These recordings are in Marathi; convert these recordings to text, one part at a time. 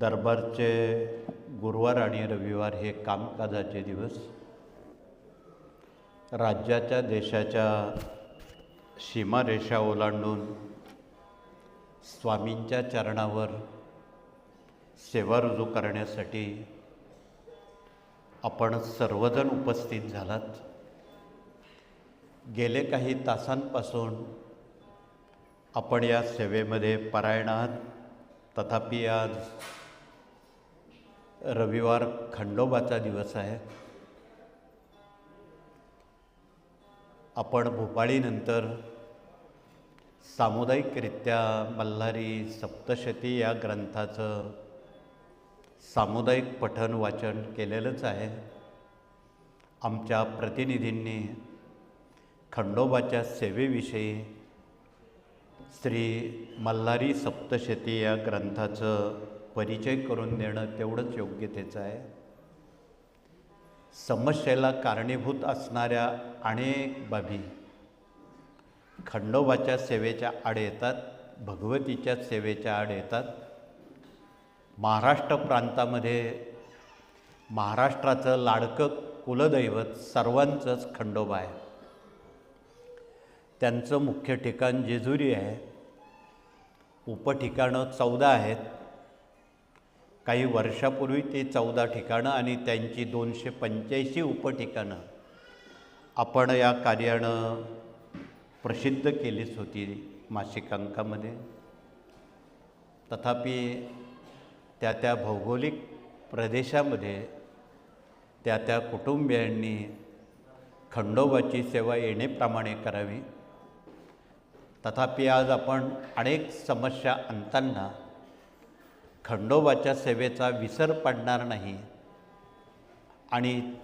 दरबारचे गुरुवार आणि रविवार हे कामकाजाचे दिवस. राज्याच्या देशाच्या सीमारेषा ओलांडून स्वामींच्या चरणावर सेवा रुजू करण्यासाठी आपण सर्वजण उपस्थित झालात. गेले काही तासांपासून आपण या सेवेमध्ये पारायण आहात तथापि आज रविवार खंडोबाचा दिवस आहे. आपण भोपाळीनंतर सामुदायिकरित्या मल्हारी सप्तशती या ग्रंथाचं सामुदायिक पठण वाचन केलेलंच आहे. आमच्या प्रतिनिधींनी खंडोबाच्या सेवेविषयी श्री मल्हारी सप्तशती या ग्रंथाचं परिचय करून देणं तेवढंच योग्यतेचं आहे. समस्येला कारणीभूत असणाऱ्या अनेक बाबी खंडोबाच्या सेवेच्या आड येतात भगवतीच्या सेवेच्या आड येतात. महाराष्ट्र प्रांतामध्ये महाराष्ट्राचं लाडकं कुलदैवत सर्वांचंच खंडोबा आहे. त्यांचं मुख्य ठिकाण जेजुरी आहे. उपठिकाणं चौदा आहेत. काही वर्षापूर्वी ते चौदा ठिकाणं आणि त्यांची दोनशे पंच्याऐंशी उपठिकाणं. आपण या कार्यानं प्रसिद्ध केलीच होती मासिक अंकामध्ये तथापि त्या त्या भौगोलिक प्रदेशामध्ये त्या त्या कुटुंबियांनी खंडोबाची सेवा येणेप्रमाणे करावी. तथापि आज आपण अनेक समस्या आणताना खंडोबाच्या सेवेचा विसर पडणार नाही. आणि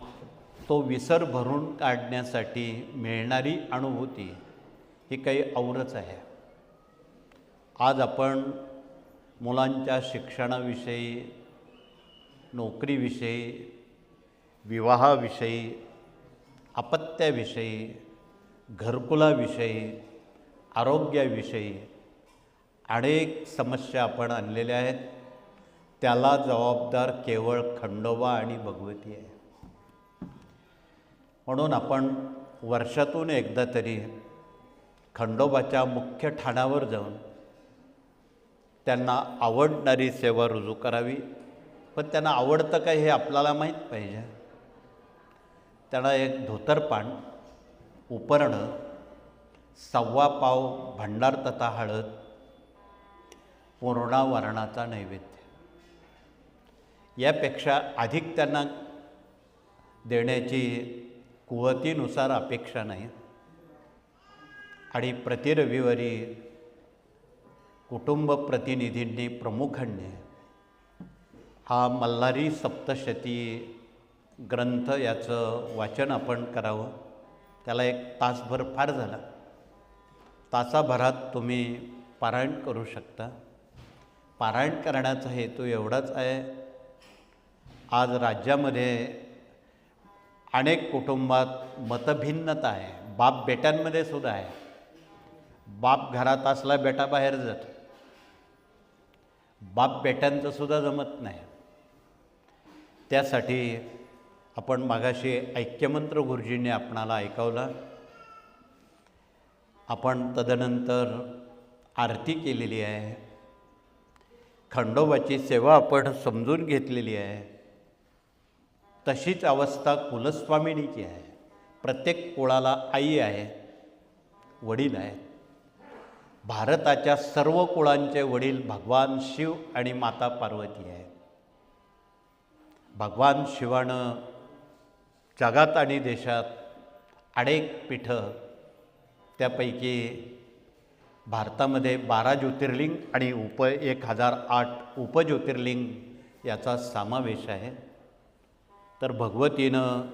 तो विसर भरून काढण्यासाठी मिळणारी अनुभूती ही काही औरच आहे. आज आपण मुलांच्या शिक्षणाविषयी नोकरीविषयी विवाहाविषयी अपत्याविषयी घरकुलाविषयी आरोग्याविषयी अनेक समस्या आपण आणलेल्या आहेत. त्याला जबाबदार केवळ खंडोबा आणि भगवती आहे. म्हणून आपण वर्षातून एकदा तरी खंडोबाच्या मुख्य ठाणावर जाऊन त्यांना आवडणारी सेवा रुजू करावी. पण त्यांना आवडतं काय हे आपल्याला माहीत पाहिजे. त्यांना एक धोतरपान उपरणं सव्वा पाव भंडार तथा हळद पूर्णावरणाचा नैवेद्य. यापेक्षा अधिक त्यांना देण्याची कुवतीनुसार अपेक्षा नाही. आणि प्रतिरविवारी कुटुंब प्रतिनिधींनी प्रमुखांनी हा मल्हारी सप्तशती ग्रंथ याचं वाचन आपण करावं. त्याला एक तासभर फार झाला. तासाभरात तुम्ही पारायण करू शकता. पारायण करण्याचा हेतू एवढाच आहे आज राज्यामध्ये अनेक कुटुंबात मतभिन्नता आहे. बाप बेट्यांमध्ये सुद्धा आहे. बाप घरात असला बेटा बाहेर जातो. बाप बेट्यांचं सुद्धा जमत नाही. त्यासाठी आपण मागाशी ऐक्यमंत्र गुरुजींनी आपणाला ऐकवला. आपण तदनंतर आरती केलेली आहे. खंडोबाची सेवा आपण समजून घेतलेली आहे. तशीच अवस्था कुलस्वामिनीची आहे. प्रत्येक कुळाला आई आहे वडील आहेत. भारताच्या सर्व कुळांचे वडील भगवान शिव आणि माता पार्वती आहे भगवान शिवानं जगात आणि देशात अनेक पीठं त्यापैकी भारतामध्ये बारा ज्योतिर्लिंग आणि उप एक हजार आठ उपज्योतिर्लिंग याचा समावेश आहे. तर भगवतीनं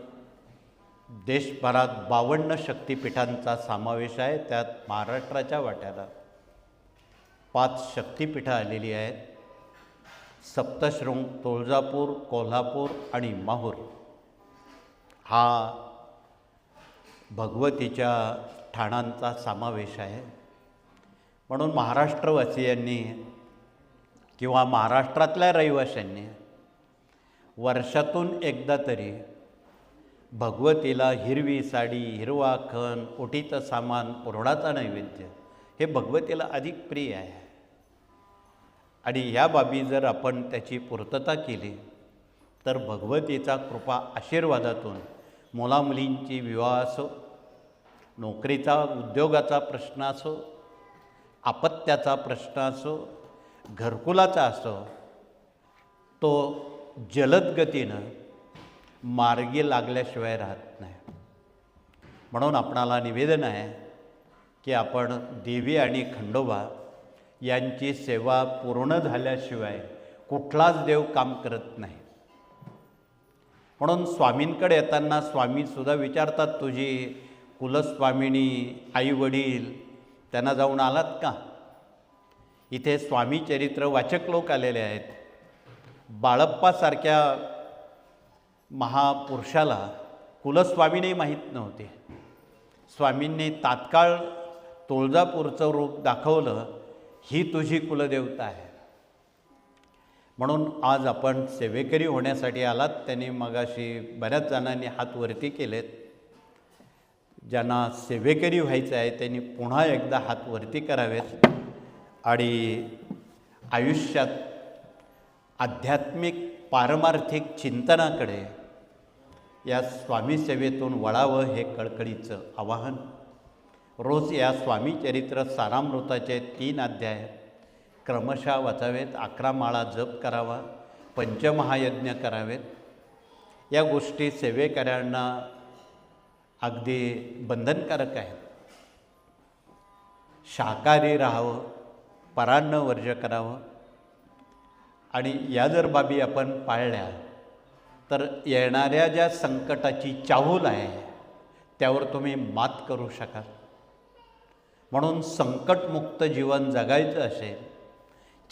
देशभरात बावन्न शक्तिपीठांचा समावेश आहे. त्यात महाराष्ट्राच्या वाट्याला पाच शक्तिपीठं आलेली आहेत. सप्तशृंग तुळजापूर कोल्हापूर आणि माहूर. हा भगवतीच्या ठाणांचा समावेश आहे. म्हणून महाराष्ट्रवासियांनी किंवा महाराष्ट्रातल्या रहिवाशांनी वर्षातून एकदा तरी भगवतीला हिरवी साडी हिरवा खण ओटीचं सामान पुरणाचा नैवेद्य हे भगवतीला अधिक प्रिय आहे. आणि या बाबी जर आपण त्याची पूर्तता केली तर भगवतीचा कृपा आशीर्वादातून मुलामुलींची विवाह असो नोकरीचा उद्योगाचा प्रश्न असो आपत्याचा प्रश्न असो घरकुलाचा असो तो जलद गतीनं मार्गी लागल्याशिवाय राहत नाही. म्हणून आपणाला निवेदन आहे की आपण देवी आणि खंडोबा यांची सेवा पूर्ण झाल्याशिवाय कुठलाच देव काम करत नाही. म्हणून स्वामींकडे येताना स्वामीसुद्धा विचारतात तुझी कुलस्वामिनी आईवडील त्यांना जाऊन आलात का? इथे स्वामी चरित्र वाचक लोक आलेले आहेत. बाळप्पासारख्या महापुरुषाला कुलस्वामीने माहीत नव्हते. स्वामींनी तात्काळ तुळजापूरचं रूप दाखवलं ही तुझी कुलदेवता आहे. म्हणून आज आपण सेवेकरी होण्यासाठी आलात. त्यांनी मगाशी बऱ्याच जणांनी हात वरती केलेत. ज्यांना सेवेकरी व्हायचं आहे त्यांनी पुन्हा एकदा हात वरती करावेत. आणि आयुष्यात आध्यात्मिक पारमार्थिक चिंतनाकडे या स्वामी सेवेतून वळावं हे कळकळीचं आवाहन. रोज या स्वामी चरित्र सारामृताचे तीन अध्याय. क्रमशः वाचावेत अकरा माळा जप करावा पंचमहायज्ञ करावेत. या गोष्टी सेवेकऱ्यांना अगदी बंधनकारक आहेत. शाकाहारी राहावं परान्न वर्ज करावं आणि या जर बाबी आपण पाळल्या तर येणाऱ्या ज्या संकटाची चाहूल आहे त्यावर तुम्ही मात करू शकाल. म्हणून संकटमुक्त जीवन जगायचं असेल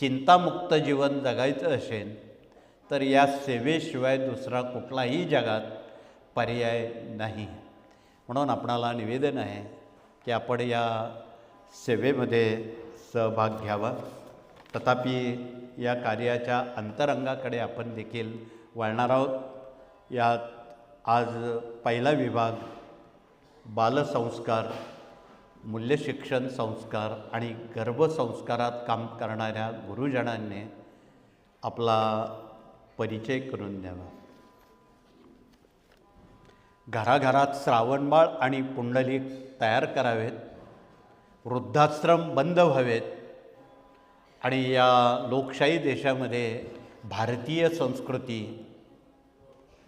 चिंतामुक्त जीवन जगायचं असेल तर या सेवेशिवाय दुसरा कुठलाही जगात पर्याय नाही. म्हणून आपणाला निवेदन आहे की आपण या सेवेमध्ये सहभाग घ्यावा. तथापि या कार्याच्या अंतरंगाकडे आपण देखील वळणार आहोत. यात आज पहिला विभाग बालसंस्कार मूल्यशिक्षण संस्कार आणि गर्भसंस्कारात काम करणाऱ्या गुरुजनांनी आपला परिचय करून द्यावा. घराघरात श्रावणबाळ आणि पुंडलिक तयार करावेत. वृद्धाश्रम बंद व्हावेत. आणि या लोकशाही देशामध्ये भारतीय संस्कृती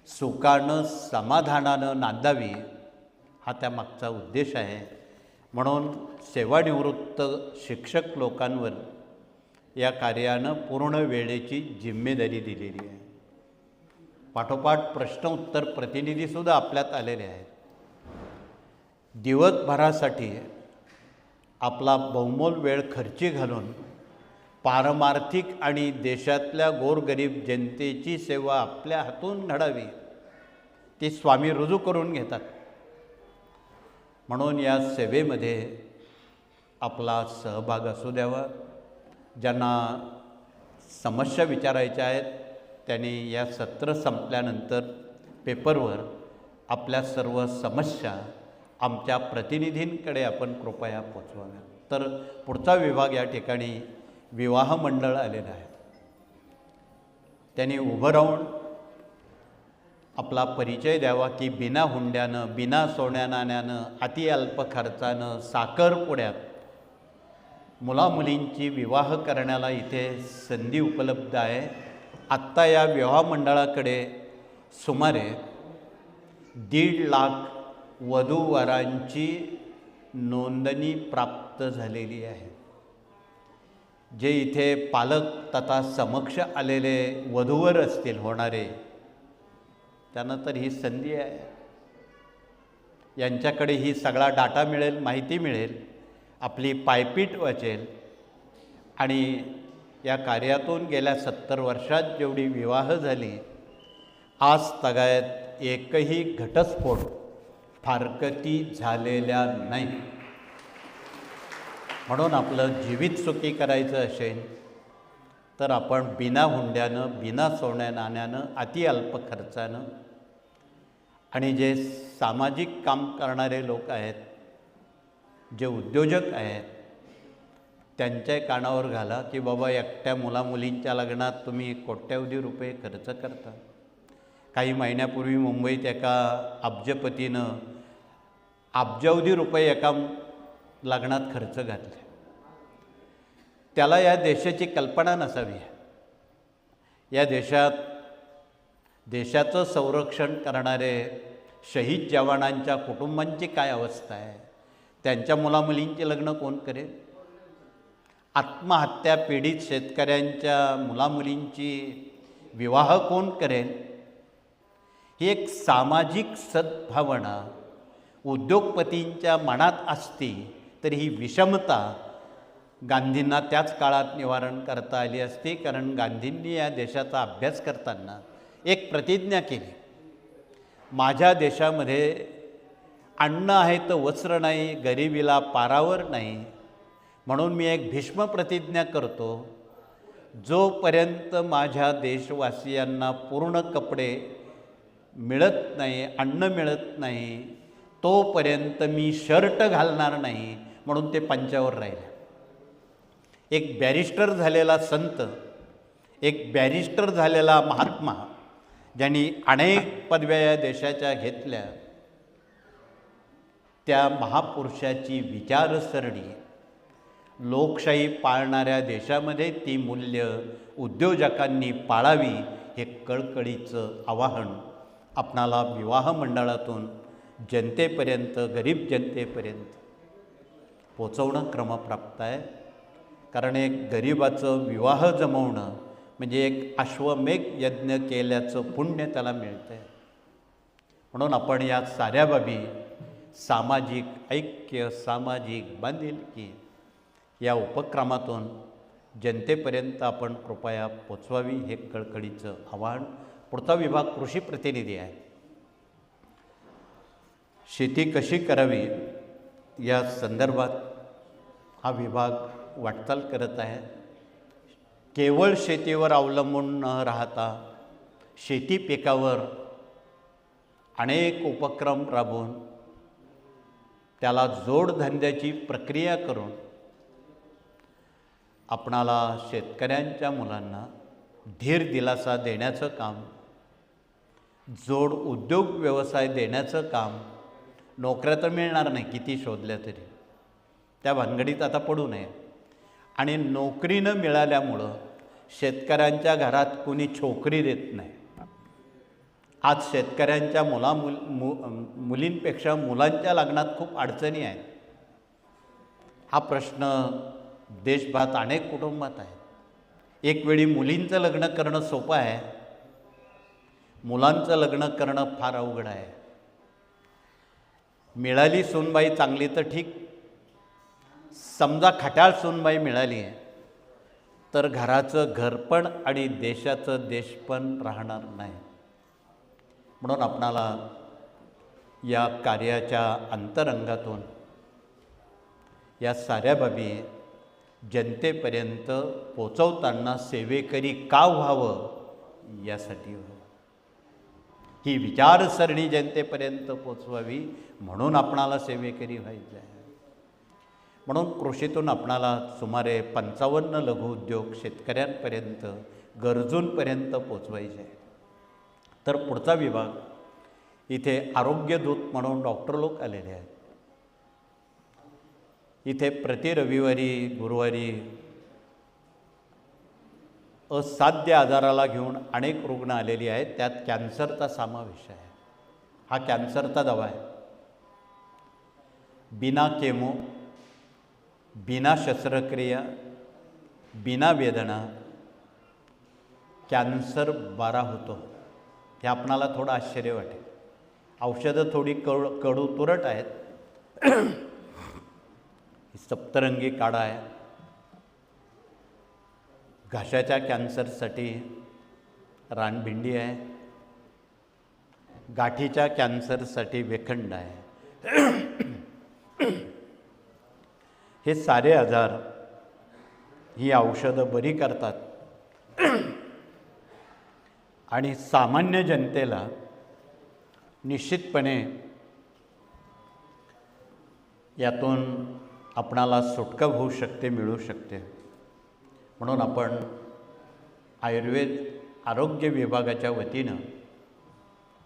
सुखानं समाधानानं नांदावी हा त्यामागचा उद्देश आहे. म्हणून सेवानिवृत्त शिक्षक लोकांवर या कार्यानं पूर्ण वेळेची जिम्मेदारी दिलेली आहे. पाठोपाठ प्रश्न उत्तर प्रतिनिधीसुद्धा आपल्यात आलेले आहेत. दिवसभरासाठी आपला बहुमोल वेळ खर्ची घालून पारमार्थिक आणि देशातल्या गोरगरीब जनतेची सेवा आपल्या हातून घडावी ती स्वामी रुजू करून घेतात. म्हणून या सेवेमध्ये आपला सहभाग असू द्यावा. ज्यांना समस्या विचारायच्या आहेत त्यांनी या सत्र संपल्यानंतर पेपरवर आपल्या सर्व समस्या आमच्या प्रतिनिधींकडे आपण कृपया पोचवाव्या तर पुढचा विभाग या ठिकाणी विवाह मंडळ आलेलं आहे त्यांनी उभं राहून आपला परिचय द्यावा की बिना हुंड्यानं बिना सोन्या नाण्यानं अति अल्प खर्चानं साखरपुड्यात मुलामुलींची विवाह करण्याला इथे संधी उपलब्ध आहे. आत्ता या विवाह मंडळाकडे सुमारे दीड लाख वधूवरांची नोंदणी प्राप्त झालेली आहे. जे इथे पालक तथा समक्ष आलेले वधूवर असतील होणारे त्यांना तर ही संधी आहे. यांच्याकडे ही सगळा डाटा मिळेल माहिती मिळेल आपली पायपीट वाचेल आणि या कार्यातून गेल्या सत्तर वर्षात जेवढी विवाह झाली आज तगायत एकही घटस्फोट फारकती झालेल्या नाही. म्हणून आपलं जीवित सुखी करायचं असेल तर आपण बिना हुंड्यानं बिना सोन्या नाण्यानं अति अल्प खर्चानं आणि जे सामाजिक काम करणारे लोक आहेत जे उद्योजक आहेत त्यांच्या कानावर घाला की बाबा एकट्या मुलामुलींच्या लग्नात तुम्ही कोट्यवधी रुपये खर्च करता. काही महिन्यापूर्वी मुंबईत एका अब्जपतीनं अब्जावधी रुपये एका लग्नात खर्च घातले. त्याला या देशाची कल्पना नसावी. या देशात देशाचं संरक्षण करणारे शहीद जवानांच्या कुटुंबांची काय अवस्था आहे? त्यांच्या मुलामुलींची लग्न कोण करेल? आत्महत्या पीडित शेतकऱ्यांच्या मुलामुलींची विवाह कोण करेल? ही एक सामाजिक सद्भावना उद्योगपतींच्या मनात असती तर ही विषमता गांधींना त्याच काळात निवारण करता आली असती कारण गांधींनी या देशाचा अभ्यास करताना एक प्रतिज्ञा केली. माझ्या देशामध्ये अन्न आहे तर वस्त्र नाही गरिबीला पारावर नाही म्हणून मी एक भीष्म प्रतिज्ञा करतो. जोपर्यंत माझ्या देशवासियांना पूर्ण कपडे मिळत नाही अन्न मिळत नाही तोपर्यंत मी शर्ट घालणार नाही म्हणून ते पंचावर राहिले. एक बॅरिस्टर झालेला संत एक बॅरिस्टर झालेला महात्मा ज्यांनी अनेक पदव्या या देशाच्या घेतल्या. त्या महापुरुषाची विचारसरणी लोकशाही पाळणाऱ्या देशामध्ये ती मूल्य उद्योजकांनी पाळावी हे कळकळीचं आवाहन आपणाला विवाह मंडळातून जनतेपर्यंत गरीब जनतेपर्यंत पोचवणं क्रमप्राप्त आहे कारण एक गरिबाचं विवाह जमवणं म्हणजे एक अश्वमेघ यज्ञ केल्याचं पुण्य त्याला मिळतं आहे म्हणून आपण या साऱ्या बाबी सामाजिक ऐक्य सामाजिक बांधिलकी या उपक्रमातून जनतेपर्यंत आपण कृपया पोचवावी हे कळकळीचं आव्हान. पुढचा विभाग कृषी प्रतिनिधी आहे. शेती कशी करावी या संदर्भात हा विभाग वाटचाल करत आहे. केवळ शेतीवर अवलंबून न राहता शेती पिकावर अनेक उपक्रम राबवून त्याला जोडधंद्याची प्रक्रिया करून आपणाला शेतकऱ्यांच्या मुलांना धीर दिलासा देण्याचं काम जोड उद्योग व्यवसाय देण्याचं काम नोकऱ्या तर मिळणार नाही किती शोधल्या तरी. त्या भानगडीत आता पडू नये. आणि नोकरी न मिळाल्यामुळं शेतकऱ्यांच्या घरात कोणी छोकरी देत नाही. आज शेतकऱ्यांच्या मुला मुल मु मुलींपेक्षा मुलांच्या लग्नात खूप अडचणी आहेत. हा प्रश्न देशभरात अनेक कुटुंबात आहे. एक वेळी मुलींचं लग्न करणं सोपं आहे. मुलांचं लग्न करणं फार अवघड आहे. मिळाली सूनबाई चांगली तर ठीक. समजा खट्याळ सूनबाई मिळाली आहे तर घराचं घरपण आणि देशाचं देशपण राहणार नाही. म्हणून आपणाला या कार्याच्या अंतरंगातून या साऱ्या बाबी जनतेपर्यंत पोचवताना सेवेकरी का व्हावं यासाठी व्हावं ही विचारसरणी जनतेपर्यंत पोचवावी म्हणून आपणाला सेवेकरी व्हायचं आहे म्हणून कृषीतून आपणाला सुमारे पंचावन्न लघुउद्योग शेतकऱ्यांपर्यंत गरजूंपर्यंत पोचवायचे आहे तर पुढचा विभाग इथे आरोग्यदूत म्हणून डॉक्टर लोक आलेले आहेत. इथे प्रति रविवारी गुरुवारी असाध्य आजाराला घेऊन अनेक रुग्ण आलेली आहेत. त्यात कॅन्सरचा समावेश आहे. हा कॅन्सरचा दवा आहे. बिना केमो बिना शस्त्रक्रिया बिना वेदना कॅन्सर बारा होतो. हे आपणाला थोडं आश्चर्य वाटेल. औषधं थोडी कळ कडू तुरट आहेत. सप्तरंगी काढा आहे. घशाच्या कॅन्सरसाठी रानभिंडी आहे. गाठीच्या कॅन्सरसाठी वेखंड आहे. हे सारे आजार ही औषधं बरी करतात. आणि सामान्य जनतेला निश्चितपणे यातून आपणाला सुटका होऊ शकते मिळू शकते. म्हणून आपण आयुर्वेद आरोग्य विभागाच्या वतीनं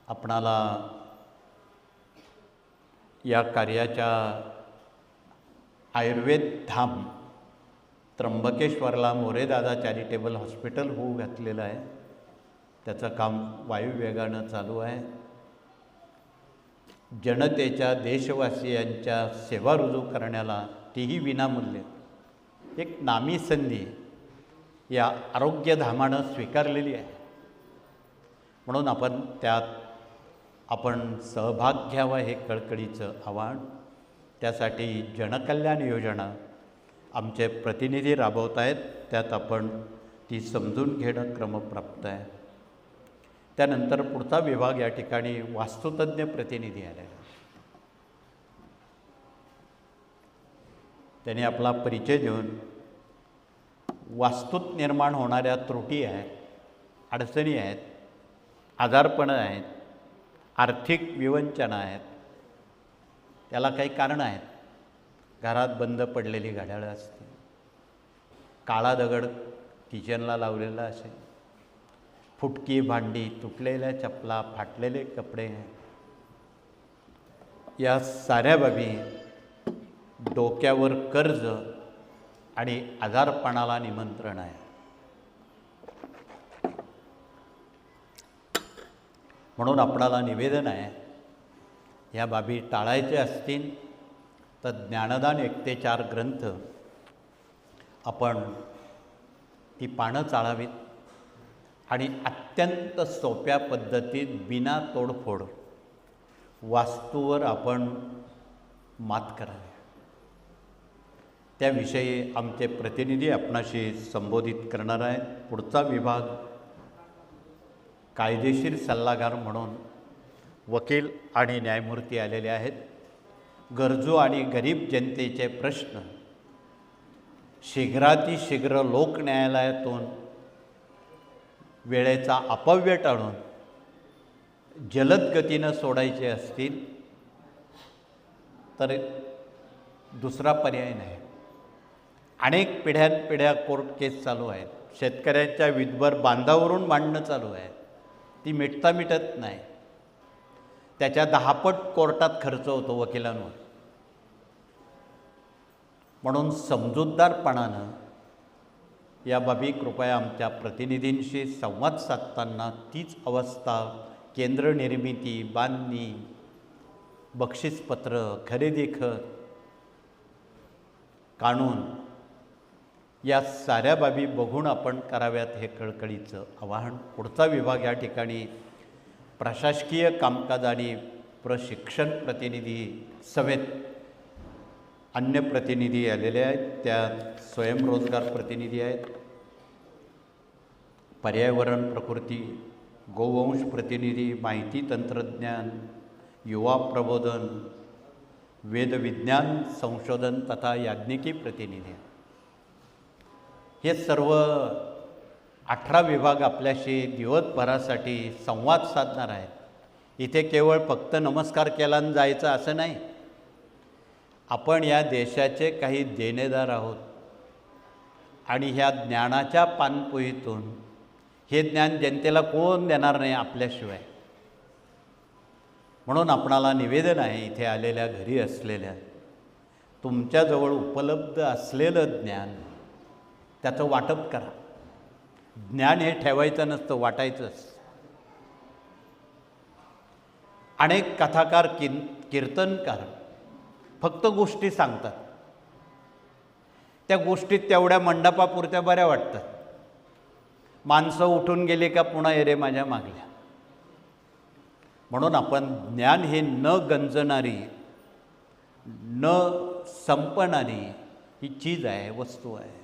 आपणाला या कार्याच्या आयुर्वेद धाम त्र्यंबकेश्वरला मोरेदादा चॅरिटेबल हॉस्पिटल होऊ घातलेलं आहे. त्याचं काम वायुवेगानं चालू आहे. जनतेच्या देशवासियांच्या सेवा रुजू करण्याला तीही विनामूल्य. एक नामी संधी या आरोग्यधामानं स्वीकारलेली आहे. म्हणून आपण त्यात आपण सहभाग घ्यावा हे कळकळीचं आव्हान. त्यासाठी जनकल्याण योजना आमचे प्रतिनिधी राबवत आहेत. त्यात आपण ती समजून घेणं क्रमप्राप्त आहे. त्यानंतर पुढचा विभाग या ठिकाणी वास्तुतज्ञ प्रतिनिधी आले त्यांनी आपला परिचय देऊन वास्तूत निर्माण होणाऱ्या त्रुटी आहेत अडचणी आहेत आजारपणं आहेत आर्थिक विवंचना आहेत त्याला काही कारणं आहेत. घरात बंद पडलेली घड्याळं असते काळा दगड किचनला लावलेला असेल. फुटकी भांडी तुटलेल्या चपला फाटलेले कपडे या साऱ्या बाबी डोक्यावर कर्ज आणि आजारपणाला निमंत्रण आहे. म्हणून आपणाला निवेदन आहे या बाबी टाळायचे असतील तर ज्ञानदान एक ते चार ग्रंथ आपण ती पानं चाळावीत आणि अत्यंत सोप्या पद्धतीत बिना तोडफोड वास्तूवर आपण मात करावी. त्याविषयी आमचे प्रतिनिधी आपणाशी संबोधित करणार आहेत. पुढचा विभाग कायदेशीर सल्लागार म्हणून वकील आणि न्यायमूर्ती आलेले आहेत. गरजू आणि गरीब जनतेचे प्रश्न. शीघ्रातिशीघ्र लोकन्यायालयातून वेळेचा अपव्य टाळून जलद गतीनं सोडायचे असतील तर दुसरा पर्याय नाही. अनेक पिढ्यानपिढ्या कोर्ट केस चालू आहेत. शेतकऱ्यांच्या विधभर बांधावरून मांडणं चालू आहे ती मिटता मिटत नाही. त्याच्या दहापट कोर्टात खर्च होतो वकिलांवर. म्हणून समजूतदारपणानं या बाबी कृपया आमच्या प्रतिनिधींशी संवाद साधताना तीच अवस्था केंद्र निर्मिती बांधणी बक्षीसपत्र खरेदी खत कानून या साऱ्या बाबी बघून आपण कराव्यात हे कळकळीचं आवाहन. पुढचा विभाग या ठिकाणी प्रशासकीय कामकाज आणि प्रशिक्षण प्रतिनिधी समेत अन्य प्रतिनिधी आलेले आहेत. त्यात स्वयंरोजगार प्रतिनिधी आहेत. पर्यावरण प्रकृती गोवंश प्रतिनिधी माहिती तंत्रज्ञान युवा प्रबोधन वेदविज्ञान संशोधन तथा याज्ञिकी प्रतिनिधी हे सर्व अठरा विभाग आपल्याशी दिवसभरासाठी संवाद साधणार आहेत. इथे केवळ फक्त नमस्कार केला आणि जायचं असं नाही. आपण या देशाचे काही देणेदार आहोत. आणि ह्या ज्ञानाच्या पानपोईतून हे ज्ञान जनतेला कोण देणार नाही आपल्याशिवाय? म्हणून आपणाला निवेदन आहे इथे आलेल्या घरी असलेल्या तुमच्याजवळ उपलब्ध असलेलं ज्ञान त्याचं वाटप करा. ज्ञान हे ठेवायचं नसतं वाटायचंच. अनेक कथाकार किन कीर्तनकार फक्त गोष्टी सांगतात. त्या गोष्टी तेवढ्या मंडपापुरत्या बऱ्या वाटतात. माणसं उठून गेली का पुन्हा येरे माझ्या मागल्या. म्हणून आपण ज्ञान हे न गंजणारी न संपणारी ही चीज आहे वस्तू आहे.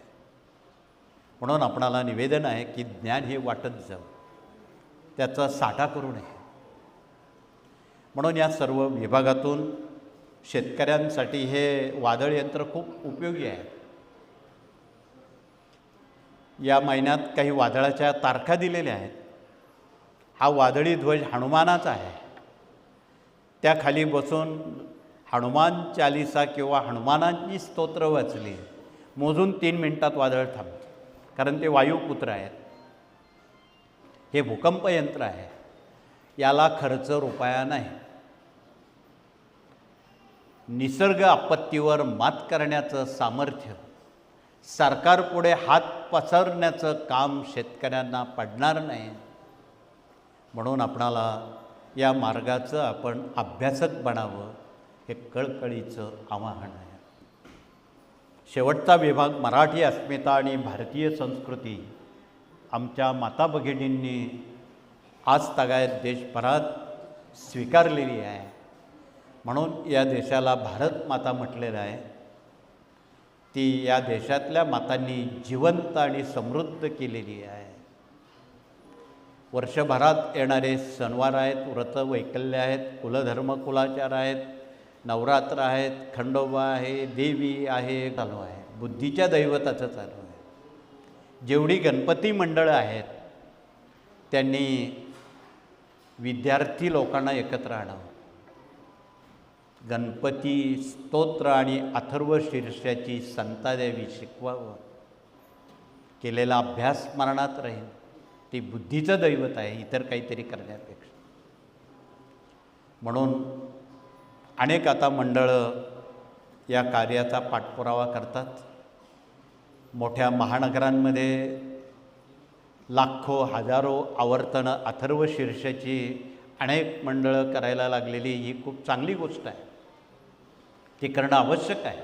म्हणून आपणाला निवेदन आहे की ज्ञान हे वाटत जावं. त्याचा साठा करू नये. म्हणून या सर्व विभागातून शेतकऱ्यांसाठी हे वादळ यंत्र खूप उपयोगी आहे. या महिन्यात काही वादळाच्या तारखा दिलेल्या आहेत. हा वादळी ध्वज हनुमानाचा आहे. त्याखाली बसून हनुमान चालिसा किंवा हनुमानांची स्तोत्र वाचली. मोजून तीन मिनटात वादळ थांबतं कारण ते वायुपुत्र आहेत. हे भूकंप यंत्र आहे. याला खर्च रुपया नाही. निसर्ग आपत्तीवर मात करण्याचं सामर्थ्य सरकारपुढे हात पसरण्याचं काम शेतकऱ्यांना पडणार नाही. म्हणून आपणाला या मार्गाचं आपण अभ्यासक बनावं हे कळकळीचं आवाहन आहे. शेवटचा विभाग मराठी अस्मिता आणि भारतीय संस्कृती. आमच्या माता भगिनींनी आज तगायत देशभरात स्वीकारलेली आहे. म्हणून या देशाला भारत माता म्हटलेलं आहे. ती या देशातल्या मातांनी जिवंत आणि समृद्ध केलेली आहे. वर्षभरात येणारे सणवार आहेत व्रत वैकल्य आहेत कुलधर्म कुलाचार आहेत. नवरात्र आहेत खंडोबा आहे देवी आहे चालू आहे. बुद्धीच्या दैवताचं चालू आहे. जेवढी गणपती मंडळं आहेत त्यांनी विद्यार्थी लोकांना एकत्र आणावं. गणपती स्तोत्र आणि अथर्व शीर्षाची संतादेवी शिकवावं. केलेला अभ्यास स्मरणात राहील. ती बुद्धीचं दैवत आहे इतर काहीतरी करण्यापेक्षा. म्हणून अनेक आता मंडळं या कार्याचा पाठपुरावा करतात. मोठ्या महानगरांमध्ये लाखो हजारो आवर्तनं अथर्व शीर्षाची अनेक मंडळं करायला लागलेली ही खूप चांगली गोष्ट आहे. ती करणं आवश्यक आहे.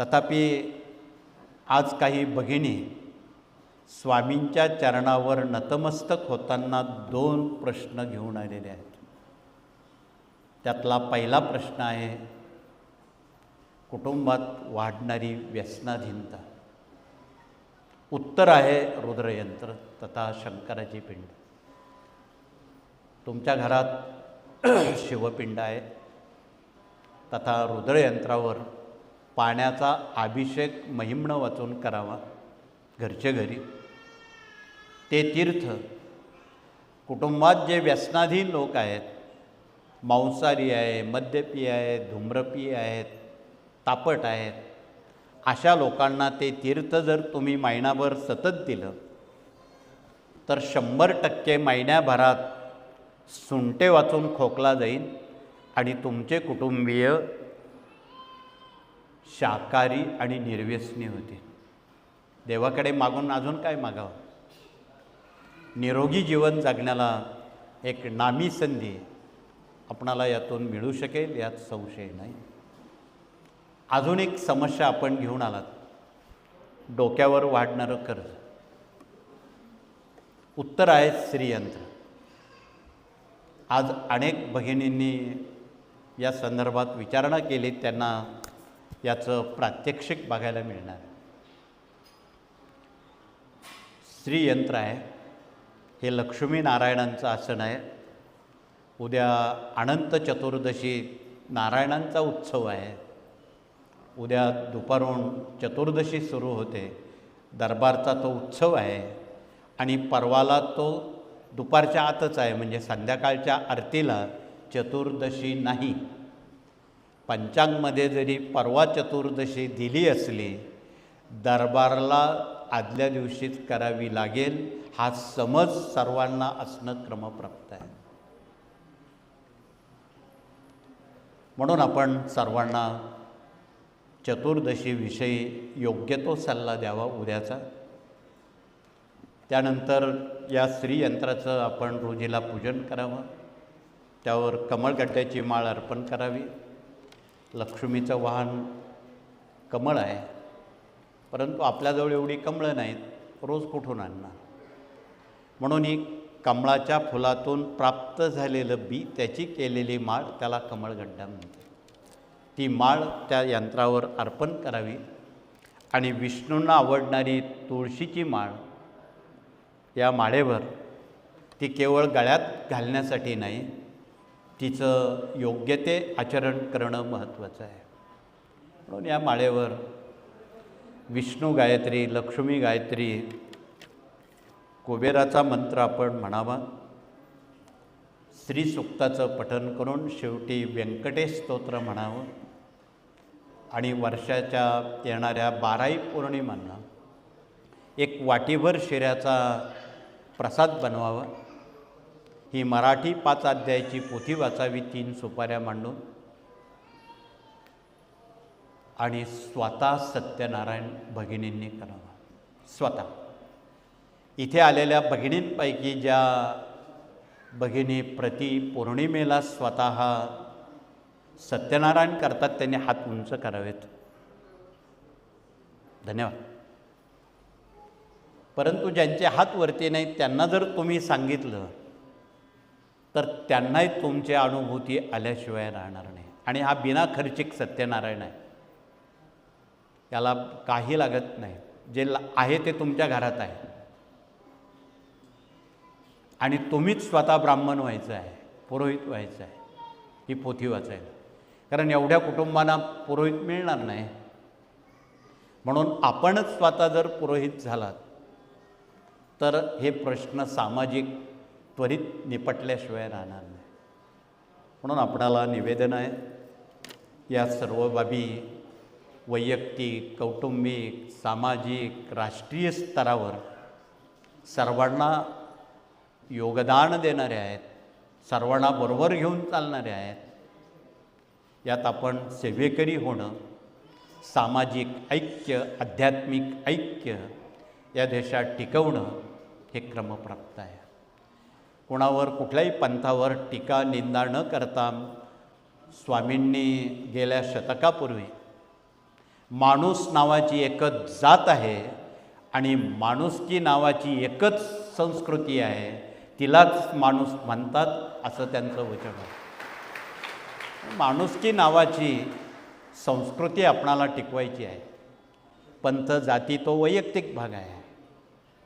तथापि आज काही भगिनी स्वामींच्या चरणावर नतमस्तक होताना दोन प्रश्न घेऊन आलेले आहेत. त्यातला पहिला प्रश्न आहे कुटुंबात वाढणारी व्यसनाधीनता. उत्तर आहे रुद्रयंत्र तथा शंकराची पिंड. तुमच्या घरात शिवपिंड आहे तथा रुद्रयंत्रावर पाण्याचा अभिषेक महिमणं वाचून करावा घरचे घरी. ते तीर्थ. कुटुंबात जे व्यसनाधीन लोक आहेत मांसाहारी आहे मद्यपी आहेत धूम्रपी आहेत तापट आहेत. अशा लोकांना ते तीर्थ जर तुम्ही महिनाभर सतत दिलं तर शंभर टक्के महिन्याभरात सुंटे वाचून खोकला जाईल आणि तुमचे कुटुंबीय शाकाहारी आणि निर्व्यसनी होतील. देवाकडे मागून अजून काय मागावं? निरोगी जीवन जगण्याला एक नामी संधी आपणाला यातून मिळू शकेल यात संशय नाही. अजून एक समस्या आपण घेऊन आलात. डोक्यावर वाढणारं कर्ज. उत्तर आहे श्रीयंत्र. आज अनेक भगिनींनी या संदर्भात विचारणा केली त्यांना याचं प्रात्यक्षिक बघायला मिळणार. श्रीयंत्र आहे. हे लक्ष्मीनारायणांचं आसन आहे. उद्या अनंत चतुर्दशी नारायणांचा उत्सव आहे. उद्या दुपारून चतुर्दशी सुरू होते. दरबारचा तो उत्सव आहे. आणि परवाला तो दुपारच्या आतच आहे. म्हणजे संध्याकाळच्या आरतीला चतुर्दशी नाही. पंचांगमध्ये जरी परवा चतुर्दशी दिली असली दरबारला आदल्या दिवशीच करावी लागेल हा समज सर्वांना असणं क्रमप्राप्त आहे म्हणून आपण सर्वांना चतुर्दशीविषयी योग्य तो सल्ला द्यावा उद्याचा. त्यानंतर या स्त्रीयंत्राचं आपण रोजीला पूजन करावं. त्यावर कमळगट्ट्याची माळ अर्पण करावी. लक्ष्मीचं वाहन कमळ आहे. परंतु आपल्याजवळ एवढी कमळं नाहीत रोज कुठून आणणार? म्हणून ही कमळाच्या फुलातून प्राप्त झालेलं बी त्याची केलेली माळ त्याला कमळगड्डा म्हणते ती माळ त्या यंत्रावर अर्पण करावी आणि विष्णूंना आवडणारी तुळशीची माळ या माळेवर ती केवळ गळ्यात घालण्यासाठी नाही तिचं योग्य ते आचरण करणं महत्त्वाचं आहे. म्हणून या माळेवर विष्णू गायत्री लक्ष्मी गायत्री कुबेराचा मंत्र आपण म्हणावा. श्रीसुक्ताचं पठन करून शेवटी व्यंकटेश स्तोत्र म्हणावं. आणि वर्षाच्या येणाऱ्या बाराही पौर्णिमांना एक वाटीभर शिऱ्याचा प्रसाद बनवावा. ही मराठी पाच अध्यायाची पोथी वाचावी तीन सुपाऱ्या मांडून. आणि स्वतः सत्यनारायण भगिनींनी करावा. स्वतः. इथे आलेल्या भगिनींपैकी ज्या भगिनी प्रति पौर्णिमेला स्वतः सत्यनारायण करतात त्यांनी हात उंच करावेत. धन्यवाद. परंतु ज्यांचे हात वरती नाहीत त्यांना जर तुम्ही सांगितलं तर त्यांनाही तुमची अनुभूती आल्याशिवाय राहणार नाही. आणि हा बिना खर्चिक सत्यनारायण आहे. याला काही लागत नाही. जे आहे ते तुमच्या घरात आहे. आणि तुम्हीच स्वतः ब्राह्मण व्हायचं आहे पुरोहित व्हायचं आहे ही पोथी वाचायला. कारण एवढ्या कुटुंबांना पुरोहित मिळणार नाही. म्हणून आपणच स्वतः जर पुरोहित झालात तर हे प्रश्न सामाजिक त्वरित निपटल्याशिवाय राहणार नाही. म्हणून आपणाला निवेदन आहे या सर्व बाबी वैयक्तिक कौटुंबिक सामाजिक राष्ट्रीय स्तरावर सर्वांना योगदान देणारे आहेत सर्वांना बरोबर घेऊन चालणारे आहेत. यात आपण सेवेकरी होणं सामाजिक ऐक्य आध्यात्मिक ऐक्य या देशात टिकवणं हे क्रमप्राप्त आहे. कोणावर कुठल्याही पंथावर टीका निंदा न करता स्वामींनी गेल्या शतकापूर्वी माणूस नावाची एकच जात आहे आणि माणुसकी नावाची एकच संस्कृती आहे. तिलाच माणूस म्हणतात असं त्यांचं वचन आहे. माणुसकी नावाची संस्कृती आपणाला टिकवायची आहे. पंथ जाती तो वैयक्तिक भाग आहे.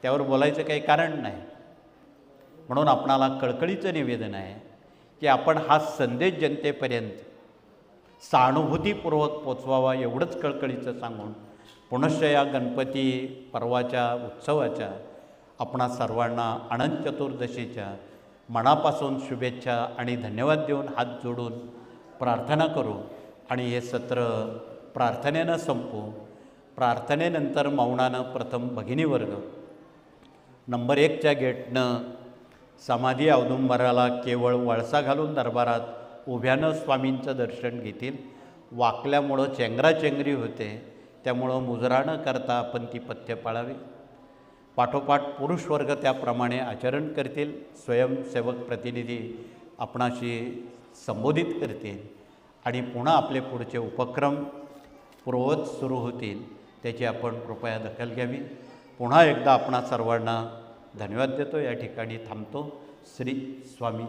त्यावर बोलायचं काही कारण नाही. म्हणून आपणाला कळकळीचं निवेदन आहे की आपण हा संदेश जनतेपर्यंत सहानुभूतीपूर्वक पोचवावा एवढंच कळकळीचं सांगून पुनश्च या गणपती पर्वाच्या उत्सवाच्या आपणा सर्वांना अनंत चतुर्दशीच्या मनापासून शुभेच्छा आणि धन्यवाद देऊन हात जोडून प्रार्थना करू. आणि हे सत्र प्रार्थनेनं संपू. प्रार्थनेनंतर मौनानं प्रथम भगिनी वर्ग. नंबर एकच्या गेटनं समाधी औदुंबराला केवळ वळसा घालून दरबारात उभ्यानं स्वामींचं दर्शन घेतील. वाकल्यामुळं चेंगराचेंगरी होते. त्यामुळं मुजरा न करता आपण ती पथ्य पाळावी. पाठोपाठ पुरुष वर्ग त्याप्रमाणे आचरण करतील स्वयंसेवक प्रतिनिधी आपणाशी संबोधित करतील आणि पुन्हा आपले पुढचे उपक्रम पूर्ववत सुरू होतील त्याची आपण कृपया दखल घ्यावी. पुन्हा एकदा आपणा सर्वांना धन्यवाद देतो. या ठिकाणी थांबतो. श्री स्वामी